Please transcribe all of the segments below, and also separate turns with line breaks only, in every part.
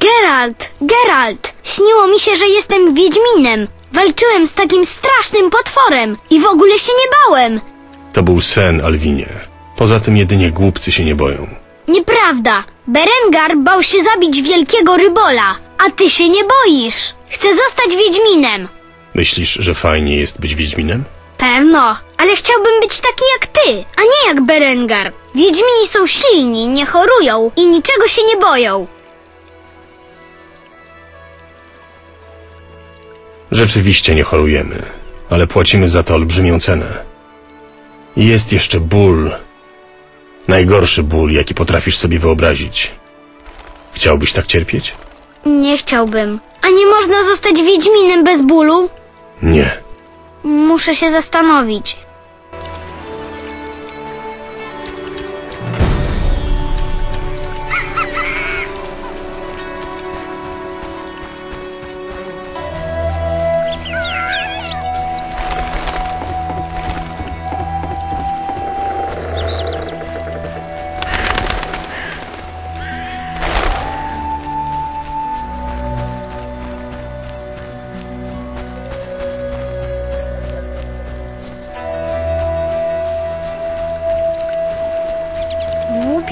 Geralt, Geralt! Śniło mi się, że jestem Wiedźminem. Walczyłem z takim strasznym potworem i w ogóle się nie bałem.
To był sen, Alwinie. Poza tym jedynie głupcy się nie boją.
Nieprawda. Berengar bał się zabić wielkiego rybola, a ty się nie boisz. Chcę zostać Wiedźminem.
Myślisz, że fajnie jest być Wiedźminem?
Pewno, ale chciałbym być taki jak ty, a nie jak Berengar. Wiedźmini są silni, nie chorują i niczego się nie boją.
Rzeczywiście nie chorujemy, ale płacimy za to olbrzymią cenę. I Jest jeszcze ból. Najgorszy ból, jaki potrafisz sobie wyobrazić. Chciałbyś tak cierpieć?
Nie chciałbym. A nie można zostać Wiedźminem bez bólu?
Nie.
Muszę się zastanowić.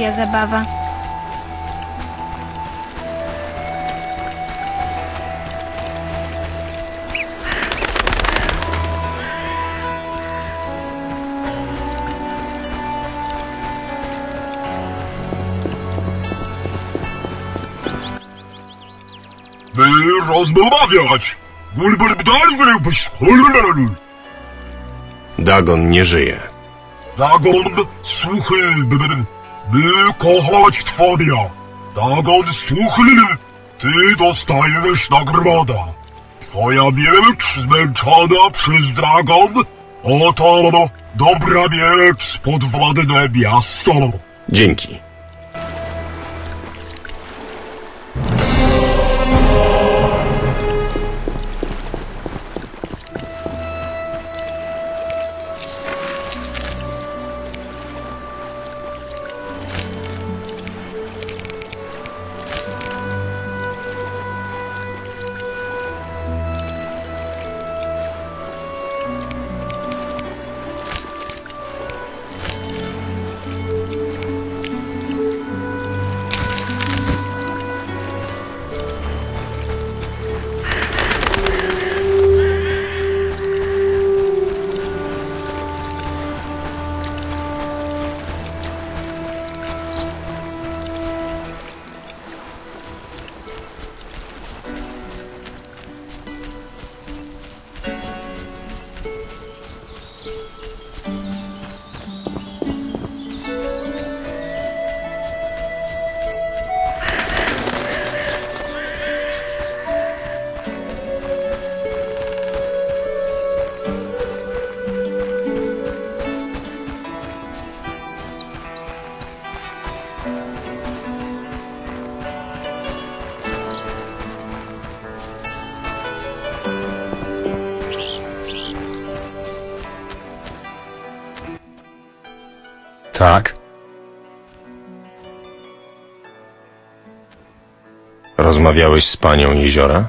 Głupia zabawa.
by rozmawiać.
Dagon nie żyje.
Dagon, słuchaj, by, by, by kochać twoja. Dagon, słuchaj, ty dostajesz nagroda. Twoja miecz zmęczona przez dragon, oto dobra miecz spod władne miasto.
Dzięki.
Tak?
Rozmawiałeś z panią jeziora?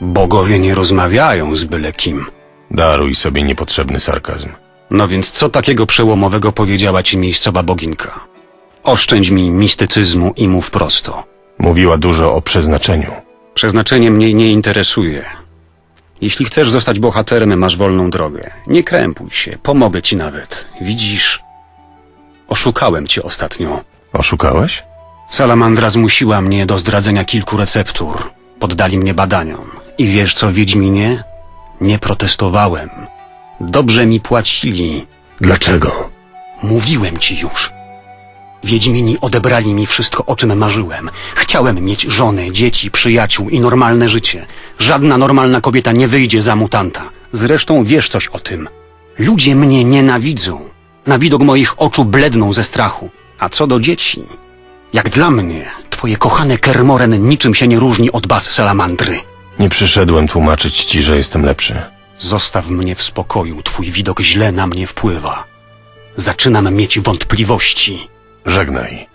Bogowie nie rozmawiają z byle kim.
Daruj sobie niepotrzebny sarkazm.
No więc co takiego przełomowego powiedziała ci miejscowa boginka? Oszczędź mi mistycyzmu i mów prosto.
Mówiła dużo o przeznaczeniu.
Przeznaczenie mnie nie interesuje. Jeśli chcesz zostać bohaterem, masz wolną drogę. Nie krępuj się, pomogę ci nawet. Widzisz, oszukałem cię ostatnio.
Oszukałeś?
Salamandra zmusiła mnie do zdradzenia kilku receptur. Poddali mnie badaniom. I wiesz co, Wiedźminie? Nie protestowałem. Dobrze mi płacili.
Dlaczego?
Mówiłem ci już. Wiedźmini odebrali mi wszystko, o czym marzyłem. Chciałem mieć żonę, dzieci, przyjaciół i normalne życie. Żadna normalna kobieta nie wyjdzie za mutanta. Zresztą wiesz coś o tym. Ludzie mnie nienawidzą. Na widok moich oczu bledną ze strachu. A co do dzieci, jak dla mnie, twoje kochane Kermoren niczym się nie różni od baz salamandry.
Nie przyszedłem tłumaczyć ci, że jestem lepszy.
Zostaw mnie w spokoju, twój widok źle na mnie wpływa. Zaczynam mieć wątpliwości.
Żegnaj.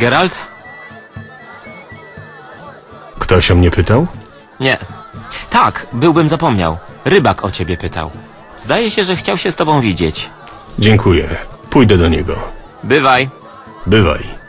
Geralt?
Ktoś o mnie pytał?
Nie. Tak, byłbym zapomniał. Rybak o ciebie pytał. Zdaje się, że chciał się z tobą widzieć.
Dziękuję. Pójdę do niego.
Bywaj.
Bywaj.